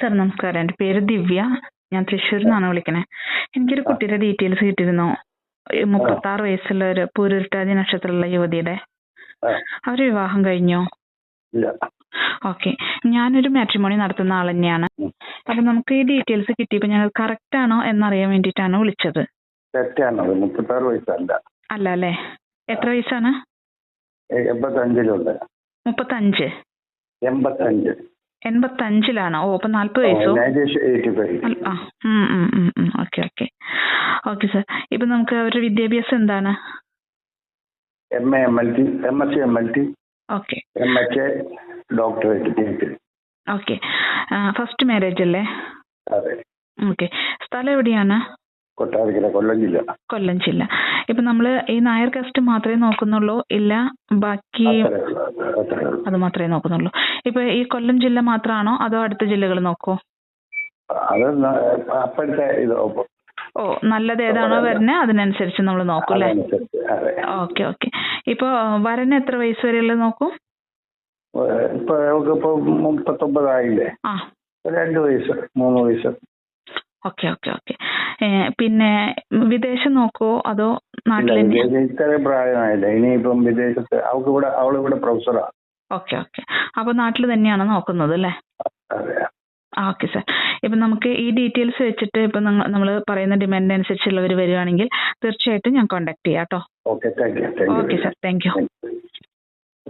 Sir നമസ്കാരം. എന്റെ പേര് ദിവ്യ. ഞാൻ തൃശ്ശൂരിൽ നിന്നാണ് വിളിക്കണേ. എനിക്കൊരു കുട്ടിയുടെ ഡീറ്റെയിൽസ് കിട്ടിയിരുന്നു. മുപ്പത്തി ആറ് വയസ്സുള്ള ഒരു പൂരുരുട്ടാതി നക്ഷത്രമുള്ള യുവതിയുടെ. അവർ വിവാഹം കഴിഞ്ഞോ? ഓക്കെ. ഞാനൊരു മാട്രിമോണി നടത്തുന്ന ആൾ തന്നെയാണ്. അപ്പൊ നമുക്ക് ഈ ഡീറ്റെയിൽസ് കിട്ടിയപ്പോ ഞങ്ങൾ കറക്റ്റ് ആണോ എന്നറിയാൻ വേണ്ടിട്ടാണ് വിളിച്ചത്. അല്ല അല്ലേ? എത്ര വയസ്സാണ്? മുപ്പത്തഞ്ച്. എൺപത്തഞ്ച്. എൺപത്തഞ്ചിലാണ്. ഓ അപ്പൊ നാല്പത് വയസ്സോ? Okay okay. Okay sir. ഇപ്പൊ നമുക്ക് അവരുടെ വിദ്യാഭ്യാസം എന്താണ്? M A M L T M S C M L T okay. M H A doctorate okay. First marriage അല്ലേ? അതെ. ഓക്കെ. സ്ഥലം എവിടെയാണ്? കൊട്ടാരക്കര കൊല്ലം ജില്ല. കൊല്ലം ജില്ല. ഇപ്പൊ നമ്മൾ ഈ നായർ കാസ്റ്റ് മാത്രമേ നോക്കുന്നുള്ളൂ ഇല്ല ബാക്കി അത് മാത്രമേ നോക്കുന്നുള്ളൂ. ഇപ്പൊ ഈ കൊല്ലം ജില്ല മാത്രമാണോ അതോ അടുത്ത ജില്ലകൾ നോക്കോ? അത് ന- അപ്പോഴത്തെ ഇത് ഓ നല്ലത് ഏതാണോ വരുന്നത് അതിനനുസരിച്ച് നമ്മൾ നോക്കും അല്ലേ? Okay okay. ഇപ്പൊ വരന് എത്ര വയസ്സ് വരെയുള്ളത് നോക്കും? നോക്കൂ ഇപ്പൊ മുപ്പത്തൊമ്പതായില്ലേ? രണ്ട് വയസ്സ് മൂന്ന് വയസ്സ്. Okay okay okay. പിന്നെ വിദേശം നോക്കോ അതോ ഇത്രയും പ്രായമായില്ല? ഇനിയിപ്പം വിദേശത്ത് അവൾക്ക് ഇവിടെ അവളിവിടെ പ്രൊഫസറാ. Okay okay. അപ്പൊ നാട്ടിൽ തന്നെയാണ് നോക്കുന്നത് അല്ലേ? Okay sir. ഇപ്പം നമുക്ക് ഈ ഡീറ്റെയിൽസ് വെച്ചിട്ട് ഇപ്പം നമ്മൾ പറയുന്ന ഡിമാൻഡ് അനുസരിച്ചുള്ളവർ വരുവാണെങ്കിൽ തീർച്ചയായിട്ടും ഞാൻ കോൺടാക്ട് ചെയ്യാം കേട്ടോ. Okay sir. Thank you.